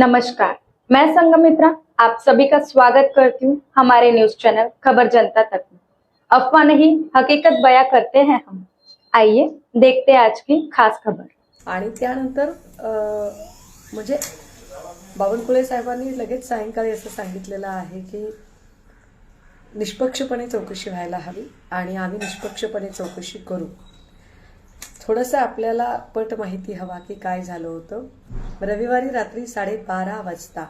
नमस्कार मैं संगमित्रा आप सभी का स्वागत करती हूँ हमारे न्यूज चैनल खबर जनता तक में। अफवाह नहीं हकीकत बया करते हैं हम। आइए देखते हैं आज की खास खबर। आणि त्यानंतर म्हणजे बावनकुळे साहेबांनी लगेच सायंकाळी असं सांगितलेलं आहे की निष्पक्षपणे चौकशी व्हायला हवी आणि आम्ही निष्पक्षपणे चौकशी करू. थोडंसं आपल्याला पट माहिती हवा की काय झालं होतं. रविवारी रात्री साडेबारा वाजता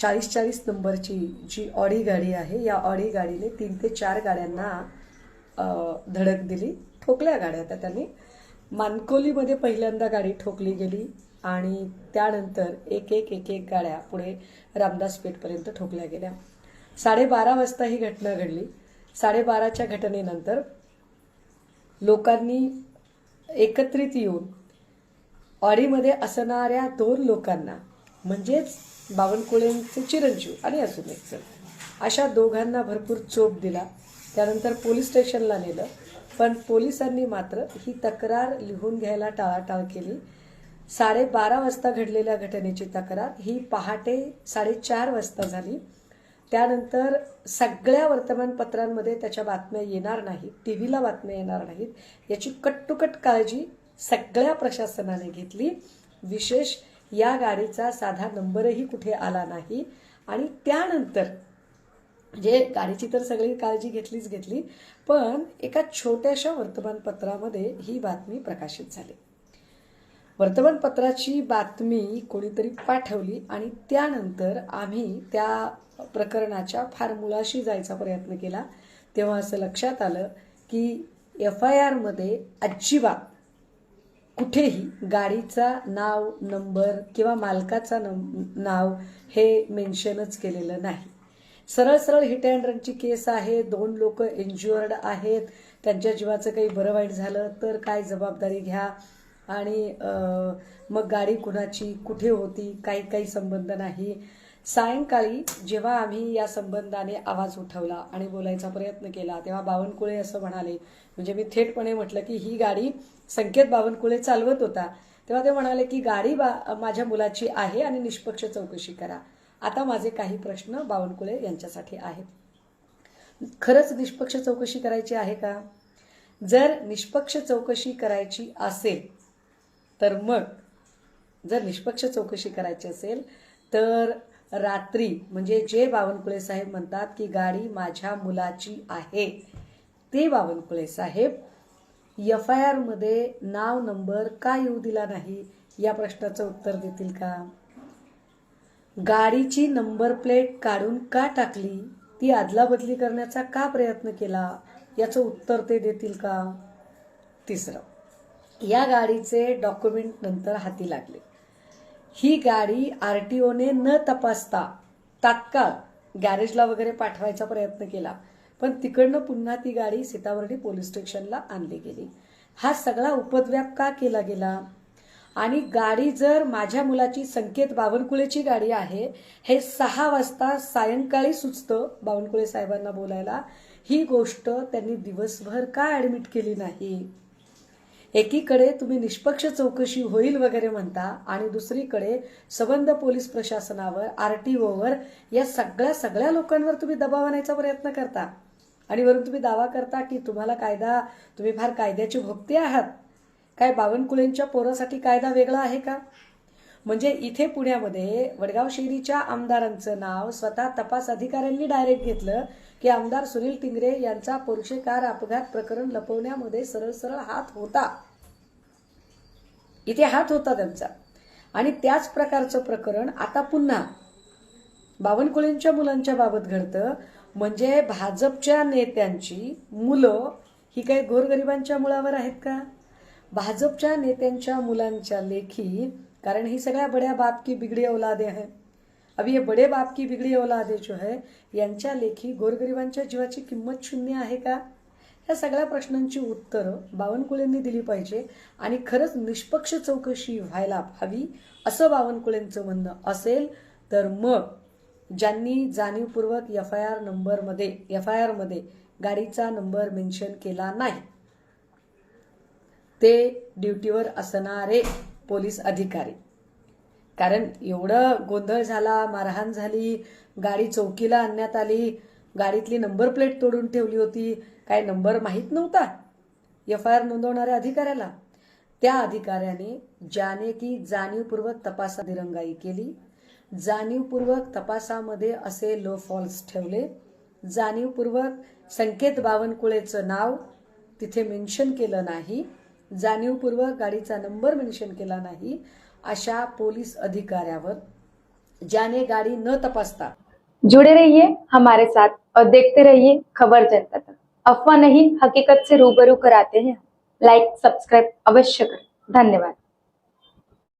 चाळीस चाळीस नंबरची जी ऑडी गाडी आहे या ऑडी गाडीने तीन ते चार गाड्यांना धडक दिली. ठोकल्या गाड्या त्या त्यांनी. मानकोलीमध्ये पहिल्यांदा गाडी ठोकली गेली आणि त्यानंतर एक एक एक एक गाड्या पुढे रामदास पेठपर्यंत ठोकल्या गेल्या. साडेबारा वाजता ही घटना घडली. साडेबाराच्या घटनेनंतर लोकांनी एकत्रित येऊन ऑडीमध्ये असणाऱ्या दोन लोकांना म्हणजेच बावनकुळेंचे चिरंजीव आणि अजून एक जण अशा दोघांना भरपूर चोप दिला. त्यानंतर पोलीस स्टेशनला नेलं. पण पोलिसांनी मात्र ही तक्रार लिहून घ्यायला टाळाटाळ केली. साडेबारा वाजता घडलेल्या घटनेची तक्रार ही पहाटे साडेचार वाजता झाली. त्यानंतर सगळ्या वर्तमानपत्रांमध्ये त्याच्या बातम्या येणार नाहीत टी व्हीला बातम्या येणार नाहीत. याची कट्टुकट काळजी सगळ्या प्रशासनाने घेतली. विशेष या गाडीचा साधा नंबरही कुठे आला नाही. आणि त्यानंतर म्हणजे गाडीची तर सगळी काळजी घेतलीच घेतली पण एका छोट्याशा वर्तमानपत्रामध्ये ही बातमी प्रकाशित झाली. वर्तमानपत्राची बातमी कोणीतरी पाठवली आणि त्यानंतर आम्ही त्या प्रकरणाच्या फार मुळाशी जायचा प्रयत्न केला. तेव्हा असं लक्षात आलं की एफ आय आरमध्ये अजिबात कुठेही गाडीचा नाव नंबर किंवा मालकाचा नं नाव हे मेन्शनच केलेलं नाही. सरळ सरळ हिट अँड रनची केस आहे दोन लोक इंज्युअर्ड आहेत त्यांच्या जीवाचं काही बरं वाईट झालं तर काय जबाबदारी घ्या आणि मग गाडी कुणाची कुठे होती काही काही संबंध नाही. सायंकाळी जेव्हा आम्ही या संबंधाने आवाज उठवला आणि बोलायचा प्रयत्न केला तेव्हा बावनकुळे असं म्हणाले. म्हणजे मी थेटपणे म्हटलं की ही गाडी संकेत बावनकुळे चालवत होता. तेव्हा ते म्हणाले की गाडी बा माझ्या मुलाची आहे आणि निष्पक्ष चौकशी करा. आता माझे काही प्रश्न बावनकुळे यांच्यासाठी आहेत. खरंच निष्पक्ष चौकशी करायची आहे का? जर निष्पक्ष चौकशी करायची असेल तर मग जर निष्पक्ष चौकशी करायची असेल तर रात्री म्हणजे जे बावनकुळे साहेब म्हणतात की गाडी माझ्या मुलाची आहे. ते बावनकुळे साहेब एफ आय आरमध्ये नाव नंबर का येऊ दिला नाही? या प्रश्नाचं उत्तर देतील का? गाडीची नंबर प्लेट काढून का टाकली? ती अदलाबदली करण्याचा का प्रयत्न केला? याचं उत्तर ते देतील का? तिसरं या गाडीचे डॉक्युमेंट नंतर हाती लागले. ही गाडी आर टी ओने न तपासता तात्काळ गॅरेजला वगैरे पाठवायचा प्रयत्न केला. पण तिकडनं पुन्हा ती गाडी सीतावर्डी पोलीस स्टेशनला आणली गेली. हा सगळा उपद्व्याप का केला गेला? आणि गाडी जर माझ्या मुलाची संकेत बावनकुळेची गाडी आहे हे सहा वाजता सायंकाळी सुचतं बावनकुळे साहेबांना बोलायला. ही गोष्ट त्यांनी दिवसभर का ॲडमिट केली नाही? एकीकडे तुम्ही निष्पक्ष चौकशी होईल वगैरे म्हणता आणि दुसरीकडे सबंध पोलीस प्रशासनावर आर टी ओवर या सगळ्या सगळ्या लोकांवर तुम्ही दबाव आणायचा प्रयत्न करता. आणि वरून तुम्ही दावा करता की तुम्हाला कायदा तुम्ही फार कायद्याची भोगते आहात. काय बावनकुळेंच्या पोरासाठी कायदा वेगळा आहे का? म्हणजे इथे पुण्यामध्ये वडगाव शेरीच्या आमदारांचं नाव स्वतः तपास अधिकाऱ्यांनी डायरेक्ट घेतलं की आमदार सुनील टिंगरे यांचा पोर्शे कार अपघात प्रकरण लपवण्यामध्ये सरळ सरळ हात होता. इथे हात होता त्यांचा. आणि त्याच प्रकारचं प्रकरण आता पुन्हा बावनकुळेंच्या मुलांच्या बाबत घडतं. म्हणजे भाजपच्या नेत्यांची मुलं ही काही गोरगरिबांच्या मुळावर आहेत का? भाजपच्या नेत्यांच्या मुलांच्या लेखी कारण ही सगळ्या बड्या बाप की बिगड़ी औलादे आहे अभी हे बड़े बाप की बिगड़ी औलादे जो है यांच्या लेखी गोरगरिबांच्या जीवाची किंमत शून्य आहे का? या सगळ्या प्रश्नांची उत्तरं बावनकुळेंनी दिली पाहिजे आणि खरंच निष्पक्ष चौकशी व्हायला हवी असं बावनकुळेंचं म्हणणं असेल तर मग ज्यांनी जाणीवपूर्वक एफ आय आर नंबरमध्ये एफ आय आरमध्ये गाडीचा नंबर मेन्शन केला नाही ते ड्युटीवर असणारे पोलीस अधिकारी. कारण एवढं गोंधळ झाला मारहाण झाली गाडी चौकीला आणण्यात आली गाडीतली नंबर प्लेट तोडून ठेवली होती काय नंबर माहीत नव्हता एफ आय आर नोंदवणाऱ्या अधिकाऱ्याला. त्या अधिकाऱ्याने ज्याने की जाणीवपूर्वक तपासा दिरंगाई केली जाणीवपूर्वक तपासामध्ये असे लो फॉल्स ठेवले जाणीवपूर्वक संकेत बावनकुळेचं नाव तिथे मेन्शन केलं नाही जाणीवपूर्वक गाडीचा नंबर मेन्शन केला नाही अशा पोलीस अधिकाऱ्यावर ज्याने गाडी न तपासता जुड़े रहिए हमारे साथ और देखते रहिए खबर जनता तक. अफवाह नहीं हकीकत से रूबरू कराते हैं लाइक सब्सक्राइब अवश्य करें. धन्यवाद.